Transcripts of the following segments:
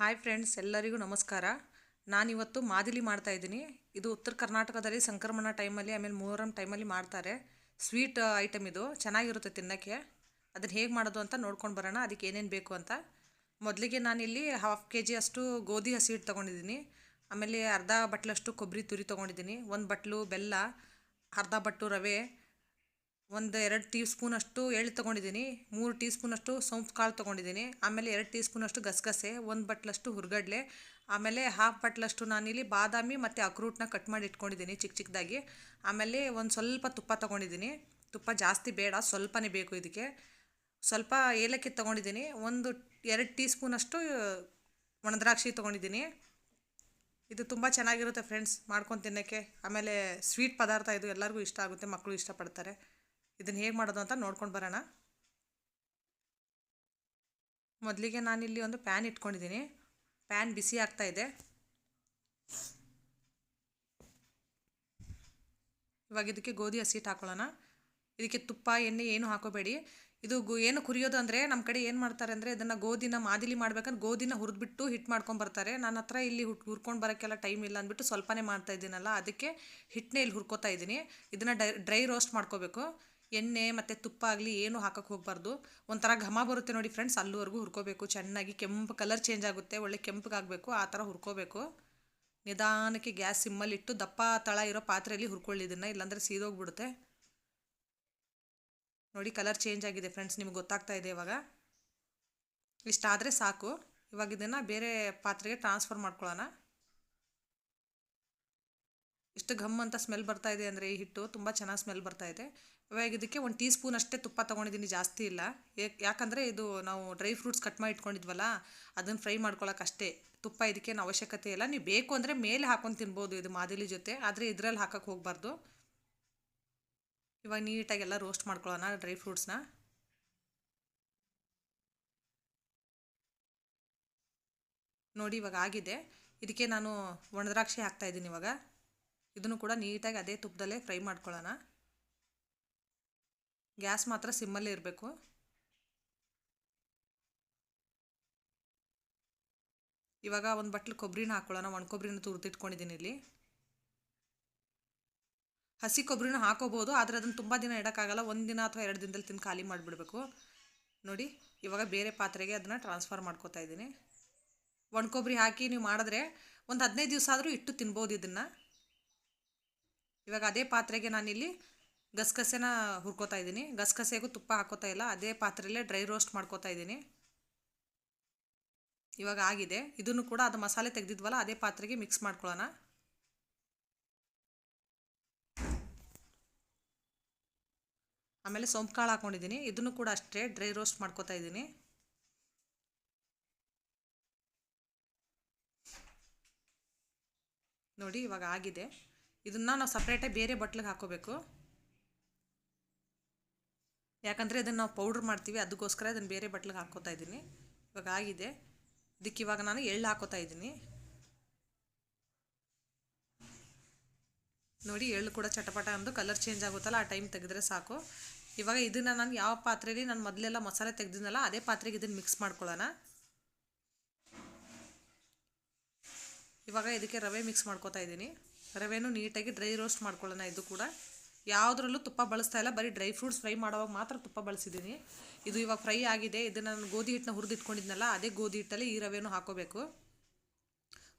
Hi friends ಎಲ್ಲರಿಗೂ ನಮಸ್ಕಾರ. ನಾನಿವತ್ತು ಮಾದಿಲಿ ಮಾಡ್ತಾ ಇದ್ದೀನಿ. ಇದು ಉತ್ತರ ಕರ್ನಾಟಕದಲ್ಲಿ ಸಂಕ್ರಮಣ ಟೈಮಲ್ಲಿ ಆಮೇಲೆ ಮೊಹರಂ ಟೈಮಲ್ಲಿ ಮಾಡ್ತಾರೆ. ಸ್ವೀಟ್ ಐಟಮ್ ಇದು. ಚೆನ್ನಾಗಿರುತ್ತೆ ತಿನ್ನೋಕ್ಕೆ. ಅದನ್ನು ಹೇಗೆ ಮಾಡೋದು ಅಂತ ನೋಡ್ಕೊಂಡು ಬರೋಣ. ಅದಕ್ಕೆ ಏನೇನು ಬೇಕು ಅಂತ. ಮೊದಲಿಗೆ ನಾನಿಲ್ಲಿ ಹಾಫ್ ಕೆ ಜಿ ಅಷ್ಟು ಗೋಧಿ ಹಸಿ ಹಿಟ್ಟು ತೊಗೊಂಡಿದ್ದೀನಿ. ಆಮೇಲೆ ಅರ್ಧ ಬಟ್ಲಷ್ಟು ಕೊಬ್ಬರಿ ತುರಿ ತೊಗೊಂಡಿದ್ದೀನಿ. ಒಂದು ಬಟ್ಲು ಬೆಲ್ಲ, ಅರ್ಧ ಬಟ್ಟು ರವೆ ಒಂದು ಎರಡು ಟೀ ಸ್ಪೂನಷ್ಟು ಎಳ್ಳು ತೊಗೊಂಡಿದ್ದೀನಿ, ಮೂರು ಟೀ ಸ್ಪೂನಷ್ಟು ಸೌಂಫು ಕಾಳು ತೊಗೊಂಡಿದ್ದೀನಿ, ಆಮೇಲೆ ಎರಡು ಟೀ ಸ್ಪೂನಷ್ಟು ಗಸಗಸೆ, ಒಂದು ಬಟ್ಲಷ್ಟು ಹುರ್ಗಡ್ಲೆ, ಆಮೇಲೆ ಹಾಫ್ ಬಟ್ಲಷ್ಟು ನಾನಿಲ್ಲಿ ಬಾದಾಮಿ ಮತ್ತು ಅಕ್ರೂಟ್ನ ಕಟ್ ಮಾಡಿ ಇಟ್ಕೊಂಡಿದ್ದೀನಿ ಚಿಕ್ಕ ಚಿಕ್ಕದಾಗಿ ಆಮೇಲೆ ಒಂದು ಸ್ವಲ್ಪ ತುಪ್ಪ ತೊಗೊಂಡಿದ್ದೀನಿ. ತುಪ್ಪ ಜಾಸ್ತಿ ಬೇಡ, ಸ್ವಲ್ಪನೇ ಬೇಕು ಇದಕ್ಕೆ. ಸ್ವಲ್ಪ ಏಲಕ್ಕಿ ತೊಗೊಂಡಿದ್ದೀನಿ, ಒಂದು ಎರಡು ಟೀ ಸ್ಪೂನಷ್ಟು ಒಣದ್ರಾಕ್ಷಿ ತೊಗೊಂಡಿದ್ದೀನಿ. ಇದು ತುಂಬ ಚೆನ್ನಾಗಿರುತ್ತೆ ಫ್ರೆಂಡ್ಸ್ ಮಾಡ್ಕೊಂಡು ತಿನ್ನೋಕ್ಕೆ. ಆಮೇಲೆ ಸ್ವೀಟ್ ಪದಾರ್ಥ ಇದು ಎಲ್ಲರಿಗೂ ಇಷ್ಟ ಆಗುತ್ತೆ ಮಕ್ಕಳು ಇಷ್ಟಪಡ್ತಾರೆ. ಇದನ್ನು ಹೇಗೆ ಮಾಡೋದು ಅಂತ ನೋಡ್ಕೊಂಡು ಬರೋಣ. ಮೊದಲಿಗೆ ನಾನಿಲ್ಲಿ ಒಂದು ಪ್ಯಾನ್ ಇಟ್ಕೊಂಡಿದ್ದೀನಿ ಪ್ಯಾನ್ ಬಿಸಿ ಆಗ್ತಾ ಇದೆ. ಇವಾಗ ಇದಕ್ಕೆ ಗೋಧಿ ಹಸಿಟ್ಟು ಹಾಕೊಳ್ಳೋಣ. ಇದಕ್ಕೆ ತುಪ್ಪ, ಎಣ್ಣೆ ಏನು ಹಾಕೋಬೇಡಿ. ಇದು ಗು ಏನು ಕುರಿಯೋದು ಅಂದರೆ ನಮ್ಮ ಕಡೆ ಏನು ಮಾಡ್ತಾರೆ ಅಂದರೆ ಇದನ್ನು ಗೋಧಿನ ಮಾದಿಲಿ ಮಾಡ್ಬೇಕಂದ್ರೆ ಗೋಧಿನ ಹುರಿದ್ಬಿಟ್ಟು ಹಿಟ್ಟು ಮಾಡ್ಕೊಂಡು ಬರ್ತಾರೆ. ನನ್ನ ಹತ್ರ ಇಲ್ಲಿ ಹುಟ್ ಹುರ್ಕೊಂಡು ಬರೋಕ್ಕೆಲ್ಲ ಟೈಮ್ ಇಲ್ಲ ಅಂದ್ಬಿಟ್ಟು ಸ್ವಲ್ಪನೇ ಮಾಡ್ತಾ ಇದ್ದೀನಲ್ಲ, ಅದಕ್ಕೆ ಹಿಟ್ಟನ್ನೇ ಇಲ್ಲಿ ಹುರ್ಕೋತಾ ಇದ್ದೀನಿ. ಇದನ್ನು ಡ್ರೈ ರೋಸ್ಟ್ ಮಾಡ್ಕೋಬೇಕು. ಎಣ್ಣೆ ಮತ್ತು ತುಪ್ಪ ಆಗಲಿ ಏನು ಹಾಕೋಕ್ಕೆ ಹೋಗಬಾರ್ದು. ಒಂಥರ ಘಮ ಬರುತ್ತೆ ನೋಡಿ ಫ್ರೆಂಡ್ಸ್ ಅಲ್ಲಿವರೆಗೂ ಹುರ್ಕೋಬೇಕು. ಚೆನ್ನಾಗಿ ಕೆಂಪು ಕಲರ್ ಚೇಂಜ್ ಆಗುತ್ತೆ, ಒಳ್ಳೆ ಕೆಂಪಗಾಗಬೇಕು ಆ ಥರ ಹುರ್ಕೋಬೇಕು. ನಿಧಾನಕ್ಕೆ ಗ್ಯಾಸ್ ಸಿಮ್ಮಲ್ಲಿಟ್ಟು ದಪ್ಪ ತಳ ಇರೋ ಪಾತ್ರೆಯಲ್ಲಿ ಹುರ್ಕೊಳ್ಳಿ ಇದನ್ನು, ಇಲ್ಲಾಂದರೆ ಸೀದೋಗ್ಬಿಡುತ್ತೆ. ನೋಡಿ ಕಲರ್ ಚೇಂಜ್ ಆಗಿದೆ ಫ್ರೆಂಡ್ಸ್ ನಿಮ್ಗೆ ಗೊತ್ತಾಗ್ತಾ ಇದೆ ಇವಾಗ. ಇಷ್ಟಾದರೆ ಸಾಕು. ಇವಾಗ ಇದನ್ನು ಬೇರೆ ಪಾತ್ರೆಗೆ ಟ್ರಾನ್ಸ್ಫರ್ ಮಾಡ್ಕೊಳ್ಳೋಣ. ಇಷ್ಟು ಘಮ್ ಅಂತ ಸ್ಮೆಲ್ ಬರ್ತಾ ಇದೆ ಅಂದರೆ ಈ ಹಿಟ್ಟು, ತುಂಬ ಚೆನ್ನಾಗಿ ಸ್ಮೆಲ್ ಬರ್ತಾ ಇದೆ. ಇವಾಗ ಇದಕ್ಕೆ ಒಂದು ಟೀ ಸ್ಪೂನ್ ಅಷ್ಟೇ ತುಪ್ಪ ತೊಗೊಂಡಿದ್ದೀನಿ ಜಾಸ್ತಿ ಇಲ್ಲ. ಯಾಕಂದರೆ ಇದು ನಾವು ಡ್ರೈ ಫ್ರೂಟ್ಸ್ ಕಟ್ ಮಾಡಿ ಇಟ್ಕೊಂಡಿದ್ವಲ್ಲ, ಅದನ್ನು ಫ್ರೈ ಮಾಡ್ಕೊಳಕ್ಕೆ ಅಷ್ಟೇ. ತುಪ್ಪ ಇದಕ್ಕೇನು ಅವಶ್ಯಕತೆ ಇಲ್ಲ. ನೀವು ಬೇಕು ಅಂದರೆ ಮೇಲೆ ಹಾಕೊಂಡು ತಿನ್ಬೋದು ಇದು ಮಾದಿಲಿ ಜೊತೆ, ಆದರೆ ಇದರಲ್ಲಿ ಹಾಕಕ್ಕೆ ಹೋಗಬಾರ್ದು. ಇವಾಗ ನೀಟಾಗಿ ಎಲ್ಲ ರೋಸ್ಟ್ ಮಾಡ್ಕೊಳ್ಳೋಣ ಡ್ರೈ ಫ್ರೂಟ್ಸ್ನ ನೋಡಿ ಇವಾಗ ಆಗಿದೆ. ಇದಕ್ಕೆ ನಾನು ಒಣದ್ರಾಕ್ಷಿ ಹಾಕ್ತಾಯಿದ್ದೀನಿ ಇವಾಗ. ಇದನ್ನು ಕೂಡ ನೀಟಾಗಿ ಅದೇ ತುಪ್ಪದಲ್ಲೇ ಫ್ರೈ ಮಾಡ್ಕೊಳ್ಳೋಣ. ಗ್ಯಾಸ್ ಮಾತ್ರ ಸಿಮ್ಮಲ್ಲೇ ಇರಬೇಕು. ಇವಾಗ ಒಂದು ಬಟ್ಲು ಕೊಬ್ಬರಿನ ಹಾಕೊಳ್ಳೋಣ. ಒಣ ಕೊಬ್ಬರಿನ ತುರಿದಿಟ್ಕೊಂಡಿದ್ದೀನಿ ಇಲ್ಲಿ. ಹಸಿ ಕೊಬ್ಬರಿನ ಹಾಕೋಬೋದು, ಆದರೆ ಅದನ್ನು ತುಂಬ ದಿನ ಇಡೋಕ್ಕಾಗಲ್ಲ. ಒಂದು ದಿನ ಅಥವಾ ಎರಡು ದಿನದಲ್ಲಿ ತಿಂದು ಖಾಲಿ ಮಾಡಿಬಿಡ್ಬೇಕು. ನೋಡಿ, ಇವಾಗ ಬೇರೆ ಪಾತ್ರೆಗೆ ಅದನ್ನು ಟ್ರಾನ್ಸ್ಫರ್ ಮಾಡ್ಕೋತಾ ಇದ್ದೀನಿ. ಒಣ ಕೊಬ್ಬರಿ ಹಾಕಿ ನೀವು ಮಾಡಿದ್ರೆ ಒಂದು ಹದಿನೈದು ದಿವಸ ಆದರೂ ಇಟ್ಟು ತಿನ್ಬೋದು ಇದನ್ನು. ಇವಾಗ ಅದೇ ಪಾತ್ರೆಗೆ ನಾನಿಲ್ಲಿ ಗಸಗಸೆನ ಹುರ್ಕೋತಾ ಇದ್ದೀನಿ. ಗಸಗಸೆಗೂ ತುಪ್ಪ ಹಾಕೋತಾ ಇಲ್ಲ. ಅದೇ ಪಾತ್ರೆಯಲ್ಲೇ ಡ್ರೈ ರೋಸ್ಟ್ ಮಾಡ್ಕೋತಾ ಇದ್ದೀನಿ. ಇವಾಗ ಆಗಿದೆ. ಇದನ್ನು ಕೂಡ ಅದು ಮಸಾಲೆ ತೆಗೆದಿದ್ವಲ್ಲ, ಅದೇ ಪಾತ್ರೆಗೆ ಮಿಕ್ಸ್ ಮಾಡ್ಕೊಳ್ಳೋಣ. ಆಮೇಲೆ ಸೊಂಪು ಕಾಳು ಹಾಕ್ಕೊಂಡಿದ್ದೀನಿ ಇದನ್ನು ಕೂಡ ಅಷ್ಟೇ ಡ್ರೈ ರೋಸ್ಟ್ ಮಾಡ್ಕೋತಾ ಇದ್ದೀನಿ. ನೋಡಿ, ಇವಾಗ ಆಗಿದೆ. ಇದನ್ನು ನಾವು ಸಪ್ರೇಟಾಗಿ ಬೇರೆ ಬಟ್ಲಿಗೆ ಹಾಕೋಬೇಕು. ಯಾಕಂದರೆ ಅದನ್ನು ನಾವು ಪೌಡ್ರ್ ಮಾಡ್ತೀವಿ ಅದಕ್ಕೋಸ್ಕರ ಅದನ್ನು ಬೇರೆ ಬಟ್ಲಿಗೆ ಹಾಕೋತಾ ಇದ್ದೀನಿ. ಇವಾಗ ಆಗಿದೆ. ಇದಕ್ಕೆ ಇವಾಗ ನಾನು ಎಳ್ಳು ಹಾಕೋತಾ ಇದ್ದೀನಿ. ನೋಡಿ, ಎಳ್ಳು ಕೂಡ ಚಟಪಟ ಅಂದು ಕಲರ್ ಚೇಂಜ್ ಆಗುತ್ತಲ್ಲ, ಆ ಟೈಮ್ ತೆಗೆದ್ರೆ ಸಾಕು. ಇವಾಗ ಇದನ್ನು ನಾನು ಯಾವ ಪಾತ್ರೆಯಲ್ಲಿ ನಾನು ಮೊದಲೆಲ್ಲ ಮಸಾಲೆ ತೆಗೆದಿದ್ನಲ್ಲ, ಅದೇ ಪಾತ್ರೆಗೆ ಇದನ್ನು ಮಿಕ್ಸ್ ಮಾಡ್ಕೊಳ್ಳೋಣ. ಇವಾಗ ಇದಕ್ಕೆ ರವೆ ಮಿಕ್ಸ್ ಮಾಡ್ಕೋತಾ ಇದ್ದೀನಿ. ರವೆನೂ ನೀಟಾಗಿ ಡ್ರೈ ರೋಸ್ಟ್ ಮಾಡ್ಕೊಳ್ಳೋಣ ಇದು ಕೂಡ. ಯಾವುದ್ರಲ್ಲೂ ತುಪ್ಪ ಬಳಸ್ತಾ ಇಲ್ಲ. ಬರೀ ಡ್ರೈ ಫ್ರೂಟ್ಸ್ ಫ್ರೈ ಮಾಡುವಾಗ ಮಾತ್ರ ತುಪ್ಪ ಬಳಸಿದ್ದೀನಿ ಇದು ಇವಾಗ ಫ್ರೈ ಆಗಿದೆ. ಇದು ನಾನು ಗೋಧಿ ಹಿಟ್ಟನ್ನ ಹುರಿದಿಟ್ಕೊಂಡಿದ್ನಲ್ಲ, ಅದೇ ಗೋಧಿ ಹಿಟ್ಟಲ್ಲಿ ಈ ರವೆನೂ ಹಾಕೋಬೇಕು.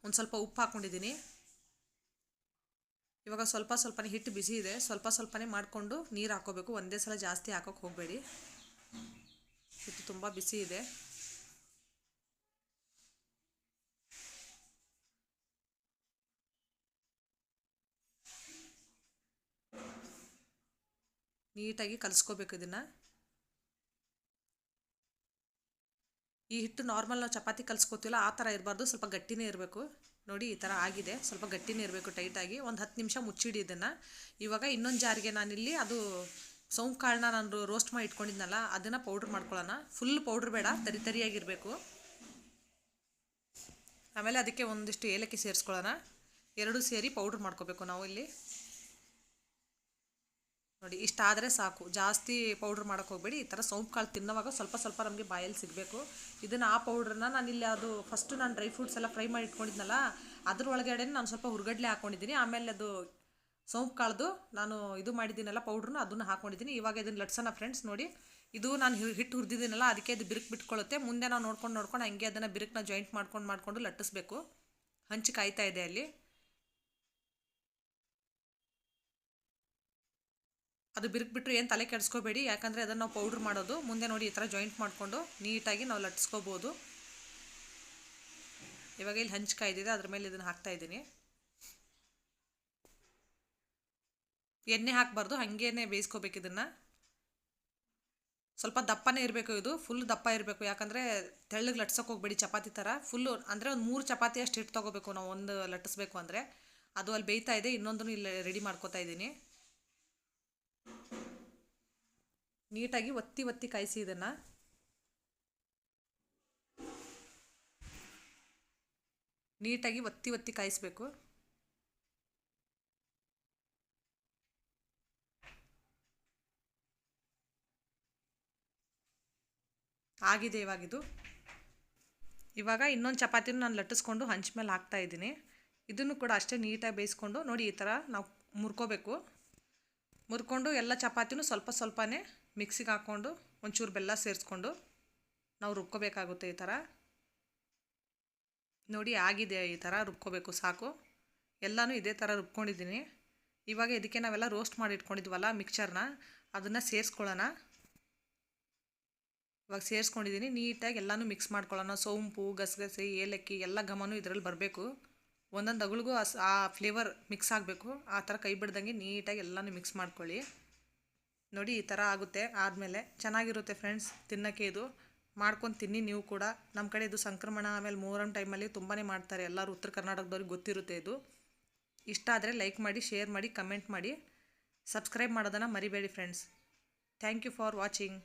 ಒಂದು ಸ್ವಲ್ಪ ಉಪ್ಪು ಹಾಕ್ಕೊಂಡಿದ್ದೀನಿ ಇವಾಗ ಸ್ವಲ್ಪ ಸ್ವಲ್ಪನೇ ಹಿಟ್ಟು ಬಿಸಿ ಇದೆ. ಸ್ವಲ್ಪ ಸ್ವಲ್ಪನೇ ಮಾಡಿಕೊಂಡು ನೀರು ಹಾಕೋಬೇಕು. ಒಂದೇ ಸಲ ಜಾಸ್ತಿ ಹಾಕೋಕ್ಕೆ ಹೋಗಬೇಡಿ. ಹಿಟ್ಟು ತುಂಬ ಬಿಸಿ ಇದೆ. ನೀಟಾಗಿ ಕಲಿಸ್ಕೋಬೇಕು ಇದನ್ನು. ಈ ಹಿಟ್ಟು ನಾರ್ಮಲ್ ನಾವು ಚಪಾತಿ ಕಲಿಸ್ಕೋತೀವಲ್ಲ, ಆ ಥರ ಇರಬಾರ್ದು. ಸ್ವಲ್ಪ ಗಟ್ಟಿನೇ ಇರಬೇಕು. ನೋಡಿ, ಈ ಥರ ಆಗಿದೆ. ಸ್ವಲ್ಪ ಗಟ್ಟಿನೇ ಇರಬೇಕು ಟೈಟಾಗಿ ಒಂದು ಹತ್ತು ನಿಮಿಷ ಮುಚ್ಚಿಡಿ ಇದನ್ನು. ಇವಾಗ ಇನ್ನೊಂದು ಜಾರಿಗೆ ನಾನಿಲ್ಲಿ ಅದು ಸೌಂಪು ಕಾಳನ್ನ ನಾನು ರೋಸ್ಟ್ ಮಾಡಿ ಇಟ್ಕೊಂಡಿದ್ನಲ್ಲ, ಅದನ್ನು ಪೌಡ್ರ್ ಮಾಡ್ಕೊಳ್ಳೋಣ. ಫುಲ್ ಪೌಡ್ರ್ ಬೇಡ, ತರಿ ತರಿಯಾಗಿರಬೇಕು. ಆಮೇಲೆ ಅದಕ್ಕೆ ಒಂದಿಷ್ಟು ಏಲಕ್ಕಿ ಸೇರಿಸ್ಕೊಳ್ಳೋಣ. ಎರಡು ಸೇರಿ ಪೌಡ್ರ್ ಮಾಡ್ಕೋಬೇಕು ನಾವು ಇಲ್ಲಿ. ನೋಡಿ ಇಷ್ಟಾದರೆ ಸಾಕು. ಜಾಸ್ತಿ ಪೌಡ್ರ್ ಮಾಡೋಕ್ಕೆ ಹೋಗಬೇಡಿ. ಈ ಥರ ಸೋಂಪು ಕಾಳು ತಿನ್ನೋವಾಗ ಸ್ವಲ್ಪ ಸ್ವಲ್ಪ ನಮಗೆ ಬಾಯಲ್ಲಿ ಸಿಗಬೇಕು. ಇದನ್ನು ಆ ಪೌಡ್ರನ್ನ ನಾನು ಇಲ್ಲಿ ಅದು ಫಸ್ಟು ನಾನು ಡ್ರೈ ಫ್ರೂಟ್ಸ್ ಎಲ್ಲ ಫ್ರೈ ಮಾಡಿ ಇಟ್ಕೊಂಡಿದ್ನಲ್ಲ ಅದ್ರ ಒಳಗಡೆ ನಾನು ಸ್ವಲ್ಪ ಹುರ್ಗಡ್ಲೆ ಹಾಕ್ಕೊಂಡಿದ್ದೀನಿ ಆಮೇಲೆ ಅದು ಸೋಂಪು ಕಾಳ್ದು ನಾನು ಇದು ಮಾಡಿದ್ದೀನಲ್ಲ ಪೌಡ್ರನ್ನ ಅದನ್ನು ಹಾಕ್ಕೊಂಡಿದ್ದೀನಿ ಇವಾಗ ಇದನ್ನು ಲಟ್ಸೋಣ ಫ್ರೆಂಡ್ಸ್ ನೋಡಿ. ಇದು ನಾನು ಹಿಟ್ಟು ಹುರಿದಿದ್ದೀನಲ್ಲ, ಅದಕ್ಕೆ ಇದು ಬಿರುಕು ಬಿಟ್ಕೊಳ್ಳುತ್ತೆ ಮುಂದೆ ನಾವು ನೋಡ್ಕೊಂಡು ನೋಡ್ಕೊಂಡು ಹಂಗೆ ಅದನ್ನು ಬಿರುಕನ್ನ ಜಾಯಿಂಟ್ ಮಾಡ್ಕೊಂಡು ಮಾಡಿಕೊಂಡು ಲಟ್ಟಿಸ್ಬೇಕು. ಹಂಚಿ ಕಾಯ್ತಾ ಇದೆ ಅಲ್ಲಿ. ಅದು ಬಿರುಕ್ಬಿಟ್ಟು ಏನು ತಲೆ ಕೆಡಿಸ್ಕೋಬೇಡಿ. ಯಾಕಂದರೆ ಅದನ್ನು ನಾವು ಪೌಡ್ರ್ ಮಾಡೋದು. ಮುಂದೆ ನೋಡಿ ಈ ಥರ ಜಾಯಿಂಟ್ ಮಾಡಿಕೊಂಡು ನೀಟಾಗಿ ನಾವು ಲಟ್ಸ್ಕೋಬೋದು. ಇವಾಗ ಇಲ್ಲಿ ಹಂಚ್ಕಾ ಕಾಯ್ದಿದೆ. ಅದ್ರ ಮೇಲೆ ಇದನ್ನು ಹಾಕ್ತಾ ಇದ್ದೀನಿ. ಎಣ್ಣೆ ಹಾಕಬಾರ್ದು. ಹಾಗೇನೆ ಬೇಯಿಸ್ಕೋಬೇಕು ಇದನ್ನು. ಸ್ವಲ್ಪ ದಪ್ಪನೇ ಇರಬೇಕು ಇದು. ಫುಲ್ ದಪ್ಪ ಇರಬೇಕು. ಯಾಕಂದರೆ ತೆಳ್ಳಗೆ ಲಟ್ಸೋಕೆ ಹೋಗ್ಬೇಡಿ ಚಪಾತಿ ಥರ ಫುಲ್ಲು ಅಂದರೆ ಒಂದು ಮೂರು ಚಪಾತಿ ಅಷ್ಟು ಹಿಟ್ಟು ತೊಗೋಬೇಕು ನಾವು. ಒಂದು ಲಟ್ಟಿಸ್ಬೇಕು ಅಂದರೆ. ಅದು ಅಲ್ಲಿ ಬೇಯ್ತಾ ಇದೆ. ಇನ್ನೊಂದನ್ನು ಇಲ್ಲಿ ರೆಡಿ ಮಾಡ್ಕೋತಾ ಇದ್ದೀನಿ. ನೀಟಾಗಿ ಒತ್ತಿ ಒತ್ತಿ ಕಾಯಿಸಿ ಇದನ್ನು. ನೀಟಾಗಿ ಒತ್ತಿ ಒತ್ತಿ ಕಾಯಿಸ್ಬೇಕು. ಆಗಿದೆ ಇವಾಗಿದು. ಇವಾಗ ಇನ್ನೊಂದು ಚಪಾತಿನೂ ನಾನು ಲಟ್ಟಿಸ್ಕೊಂಡು ಹಂಚ ಮೇಲೆ ಹಾಕ್ತಾ ಇದ್ದೀನಿ. ಇದನ್ನು ಕೂಡ ಅಷ್ಟೇ ನೀಟಾಗಿ ಬೇಯಿಸ್ಕೊಂಡು ನೋಡಿ ಈ ಥರ ನಾವು ಮುರ್ಕೋಬೇಕು. ಮುರ್ಕೊಂಡು ಎಲ್ಲ ಚಪಾತಿನೂ ಸ್ವಲ್ಪ ಸ್ವಲ್ಪನೇ ಮಿಕ್ಸಿಗೆ ಹಾಕ್ಕೊಂಡು ಒಂಚೂರು ಬೆಲ್ಲ ಸೇರಿಸ್ಕೊಂಡು ನಾವು ರುಬ್ಕೋಬೇಕಾಗುತ್ತೆ ಈ ಥರ. ನೋಡಿ ಆಗಿದೆ ಈ ಥರ ರುಬ್ಕೋಬೇಕು ಸಾಕು. ಎಲ್ಲನೂ ಇದೇ ಥರ ರುಬ್ಕೊಂಡಿದ್ದೀನಿ. ಇವಾಗ ಇದಕ್ಕೆ ನಾವೆಲ್ಲ ರೋಸ್ಟ್ ಮಾಡಿ ಇಟ್ಕೊಂಡಿದ್ವಲ್ಲ ಮಿಕ್ಚರ್ನ ಅದನ್ನು ಸೇರಿಸ್ಕೊಳ್ಳೋಣ. ಇವಾಗ ಸೇರಿಸ್ಕೊಂಡಿದ್ದೀನಿ, ನೀಟಾಗಿ ಎಲ್ಲನೂ ಮಿಕ್ಸ್ ಮಾಡ್ಕೊಳ್ಳೋಣ. ಸೋಂಪು, ಗಸಗಸೆ, ಏಲಕ್ಕಿ ಎಲ್ಲ ಘಮನೂ ಇದರಲ್ಲಿ ಬರಬೇಕು. ಒಂದೊಂದು ಅಗಳಿಗೂ ಆ ಫ್ಲೇವರ್ ಮಿಕ್ಸ್ ಆಗಬೇಕು. ಆ ಥರ ಕೈ ಬಿಡ್ದಂಗೆ ನೀಟಾಗಿ ಎಲ್ಲನೂ ಮಿಕ್ಸ್ ಮಾಡ್ಕೊಳ್ಳಿ. ನೋಡಿ ಈ ಥರ ಆಗುತ್ತೆ. ಆದಮೇಲೆ ಚೆನ್ನಾಗಿರುತ್ತೆ ಫ್ರೆಂಡ್ಸ್ ತಿನ್ನೋಕ್ಕೆ ಇದು. ಮಾಡ್ಕೊಂಡು ತಿನ್ನಿ ನೀವು ಕೂಡ. ನಮ್ಮ ಕಡೆ ಇದು ಸಂಕ್ರಮಣ ಆಮೇಲೆ ಮೂರಮ್ ಟೈಮಲ್ಲಿ ತುಂಬಾ ಮಾಡ್ತಾರೆ. ಎಲ್ಲರೂ ಉತ್ತರ ಕರ್ನಾಟಕದವ್ರಿಗೆ ಗೊತ್ತಿರುತ್ತೆ ಇದು. ಇಷ್ಟ ಆದರೆ ಲೈಕ್ ಮಾಡಿ ಶೇರ್ ಮಾಡಿ ಕಮೆಂಟ್ ಮಾಡಿ. ಸಬ್ಸ್ಕ್ರೈಬ್ ಮಾಡೋದನ್ನು ಮರಿಬೇಡಿ friends thank you for watching